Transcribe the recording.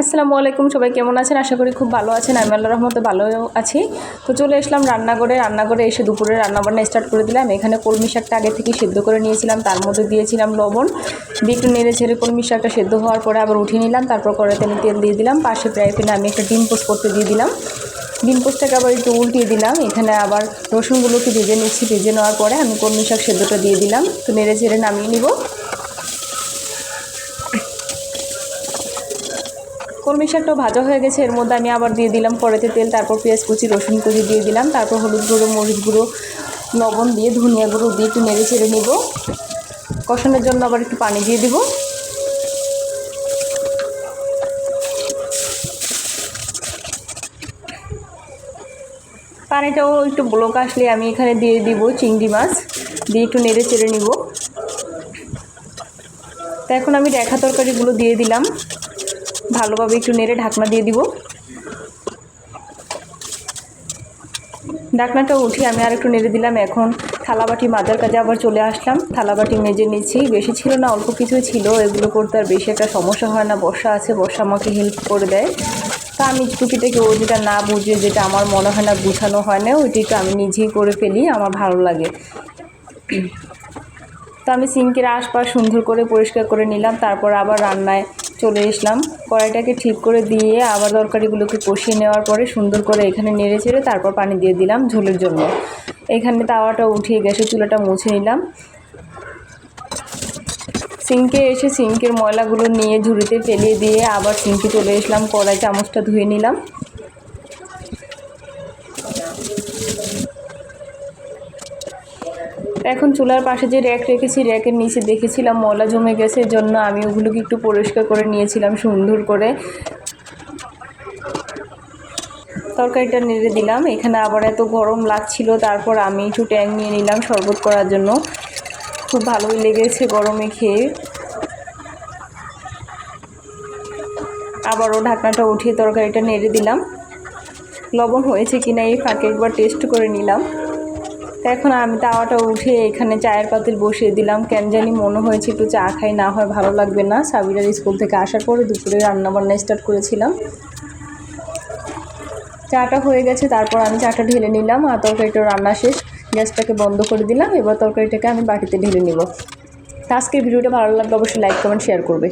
আসসালামু আলাইকুম, সবাই কেমন আছেন? আশা করি খুব ভালো আছেন। আমি আল্লাহ রহমতে ভালো আছি। তো চলে আসলাম রান্নাঘরে। রান্নাঘরে এসে দুপুরে রান্নাবান্না স্টার্ট করে দিলাম। এখানে কলমি শাকটা আগে থেকে সেদ্ধ করে নিয়েছিলাম। তার মধ্যে দিয়েছিলাম লবণ। দিয়ে একটু নেড়ে ছেড়ে কলমি শাকটা সেদ্ধ হওয়ার পরে আবার উঠিয়ে নিলাম। তারপর কড়াইতে আমি তেল দিয়ে দিলাম। পাশে প্রায় প্যানে আমি একটা ডিম পোস্ট করতে দিয়ে দিলাম। ডিম পোস্টটাকে আবার একটু উল্টিয়ে দিলাম। এখানে আবার রসুনগুলোকে ভেজে নিচ্ছি। ভেজে নেওয়ার পরে আমি কলমি শাক সেদ্ধটা দিয়ে দিলাম। তো নেড়ে ছেড়ে নামিয়ে নিব। কলমি শাকটাও ভাজা হয়ে গেছে, এর মধ্যে আমি আবার দিয়ে দিলাম কড়াইতে তেল, তারপর পেঁয়াজ কুচি, রসুন কুচি দিয়ে দিলাম, তারপর হলুদ গুঁড়ো, মরিচ গুঁড়ো, লবণ দিয়ে, ধনিয়া গুঁড়ো দিয়ে একটু নেড়ে চেড়ে নিব। কষানোর জন্য আবার একটু পানি দিয়ে দিব। পানিটাও একটু ব্লক আসলে আমি এখানে দিয়ে দিব চিংড়ি মাছ, দিয়ে একটু নেড়ে চেড়ে নিব। তো এখন আমি রেখা তরকারিগুলো দিয়ে দিলাম। ভালোভাবে একটু নেড়ে ঢাকনা দিয়ে দিব। ঢাকনাটা উঠিয়ে আমি আর একটু নেড়ে দিলাম। এখন থালাবাটি মাজার কাজে আবার চলে আসলাম। থালাবাটি মেজে নিচ্ছি। বেশি ছিল না, অল্প কিছুই ছিল। এগুলো করতে আর বেশি একটা সমস্যা হয় না। বর্ষা আছে, বর্ষা আমাকে হেল্প করে দেয়। তা আমি টুকিটাকে ও যেটা না বুঝে, যেটা আমার মনে হয় না গুছানো হয় না, ওইটি একটু আমি নিজেই করে ফেলি। আমার ভালো লাগে। তো আমি সিঙ্কের আশপাশ সুন্দর করে পরিষ্কার করে নিলাম। তারপর আবার রান্নায় চলে এসলাম। কড়াইটাকে ঠিক করে দিয়ে আবার তরকারিগুলোকে কষিয়ে নেওয়ার পরে সুন্দর করে এখানে নেড়ে চেড়ে তারপর পানি দিয়ে দিলাম ঝোলের জন্য। এখানে তাওয়াটা উঠিয়ে গ্যাসের চুলাটা মুছে নিলাম। সিঙ্কে এসে সিঙ্কের ময়লাগুলো নিয়ে ঝুড়িতে ফেলিয়ে দিয়ে আবার সিঙ্কে চলে এসলাম, কড়াই চামচটা ধুয়ে নিলাম। এখন চুলার পাশে যে র্যাক রেখেছি, র্যাকের নিচে দেখেছিলাম ময়লা জমে গেছে, এর জন্য আমি ওগুলোকে একটু পরিষ্কার করে নিয়েছিলাম সুন্দর করে। তরকারিটা নেড়ে দিলাম। এখানে আবার এত গরম লাগছিল, তারপর আমি একটু ট্যাং নিয়ে নিলাম শরবত করার জন্য। খুব ভালোই লেগেছে গরমে খেয়ে। আবারও ঢাকনাটা উঠিয়ে তরকারিটা নেড়ে দিলাম। লবণ হয়েছে কিনা এই ফাঁকে একবার টেস্ট করে নিলাম। তো এখন আমি তাওয়াটা উঠে এখানে চায়ের পাতিল বসিয়ে দিলাম। কেন জানি মনে হয়েছে একটু চা খাই, না হয় ভালো লাগবে না। সাবিরার স্কুল থেকে আসার পরে দুপুরে রান্নাবান্না স্টার্ট করেছিলাম। চাটা হয়ে গেছে, তারপর আমি চাটা ঢেলে নিলাম আর তরকারিটা রান্না শেষ। গ্যাসটাকে বন্ধ করে দিলাম, এবার তরকারিটাকে আমি বাটিতে ঢেলে নিব। আজকের ভিডিওটা ভালো লাগলে অবশ্যই লাইক কমেন্ট শেয়ার করবে।